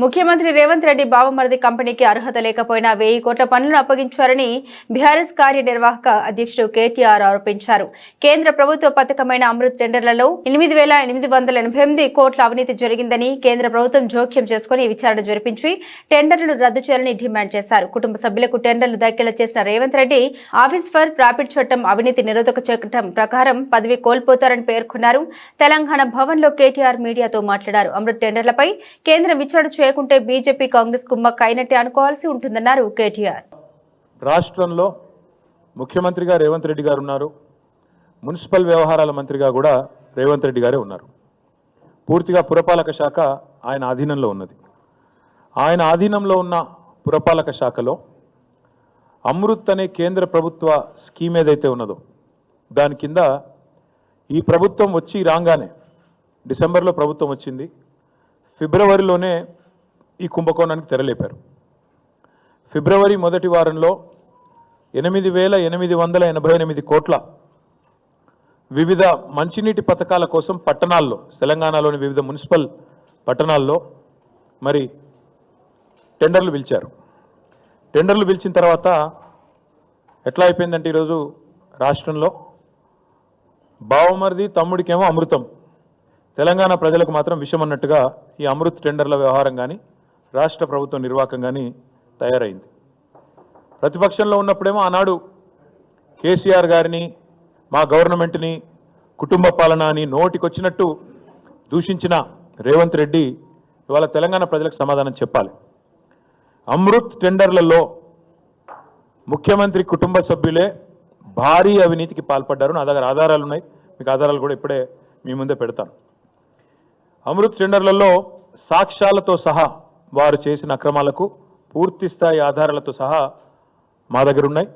ముఖ్యమంత్రి రేవంత్ రెడ్డి బావమరిది కంపెనీకి అర్హత లేకపోయినా వెయ్యి కోట్ల పనులను అప్పగించారని బీఆర్ఎస్ కార్యనిర్వాహక అధ్యక్షుడు కేటీఆర్ ఆరోపించారు. కేంద్ర ప్రభుత్వ పథకమైన అమృత్ టెండర్లలో ఎనిమిది వేల ఎనిమిది వందల ఎనభై ఎనిమిది కోట్ల అవినీతి జరిగిందని కేంద్ర ప్రభుత్వం జోక్యం చేసుకుని విచారణ జరిపించి టెండర్లను రద్దు చేయాలని డిమాండ్ చేశారు. కుటుంబ సభ్యులకు టెండర్లు దక్కేలా చేసిన Revanth Reddy office for profit చట్టం అవినీతి నిరోధక చట్టం ప్రకారం పదవి కోల్పోతారని పేర్కొన్నారు. తెలంగాణ భవన్లో కేటీఆర్ మీడియాతో మాట్లాడారు. అమృత్ టెండర్లపై కేంద్రం విచారణ లేకుంటే బీజేపీ కాంగ్రెస్ కుమ్మక్క అయినట్టే అనుకోవాల్సి ఉంటుందన్నారు కేటీఆర్. రాష్ట్రంలో ముఖ్యమంత్రిగా రేవంత్ రెడ్డి గారు ఉన్నారు. మున్సిపల్ వ్యవహారాల మంత్రిగా కూడా రేవంత్ రెడ్డి గారే ఉన్నారు. పూర్తిగా పురపాలక శాఖ ఆయన ఆధీనంలో ఉన్నది. ఆయన ఆధీనంలో ఉన్న పురపాలక శాఖలో అమృత్ అనే కేంద్ర ప్రభుత్వ స్కీమ్ ఏదైతే ఉన్నదో దాని కింద ఈ ప్రభుత్వం వచ్చి రాగానే డిసెంబర్లో ప్రభుత్వం వచ్చింది. ఫిబ్రవరిలోనే ఈ కుంభకోణానికి తెరలేపారు. ఫిబ్రవరి మొదటి వారంలో ఎనిమిది వేల ఎనిమిది వందల ఎనభై ఎనిమిది కోట్ల వివిధ మంచినీటి పథకాల కోసం పట్టణాల్లో తెలంగాణలోని వివిధ మున్సిపల్ పట్టణాల్లో మరి టెండర్లు పిలిచారు. టెండర్లు పిలిచిన తర్వాత ఎట్లా అయిపోయిందంటే ఈరోజు రాష్ట్రంలో బావమరిది తమ్ముడికేమో అమృతం. తెలంగాణ ప్రజలకు మాత్రం విషమన్నట్టుగా ఈ అమృత్ టెండర్ల వ్యవహారం కానీ రాష్ట్ర ప్రభుత్వ నిర్వాహకం తయారైంది. ప్రతిపక్షంలో ఉన్నప్పుడేమో ఆనాడు కేసీఆర్ గారిని మా గవర్నమెంట్ని కుటుంబ పాలన అని నోటికొచ్చినట్టు దూషించిన రేవంత్ రెడ్డి ఇవాళ తెలంగాణ ప్రజలకు సమాధానం చెప్పాలి. అమృత్ టెండర్లలో ముఖ్యమంత్రి కుటుంబ సభ్యులే భారీ అవినీతికి పాల్పడ్డారు. నా దగ్గర ఆధారాలు ఉన్నాయి. మీకు ఆధారాలు కూడా ఇప్పుడే మీ ముందే పెడతాను. అమృత్ టెండర్లలో సాక్ష్యాలతో సహా వారు చేసిన అక్రమాలకు పూర్తి స్థాయి ఆధారాలతో సహా మా దగ్గర ఉన్నాయి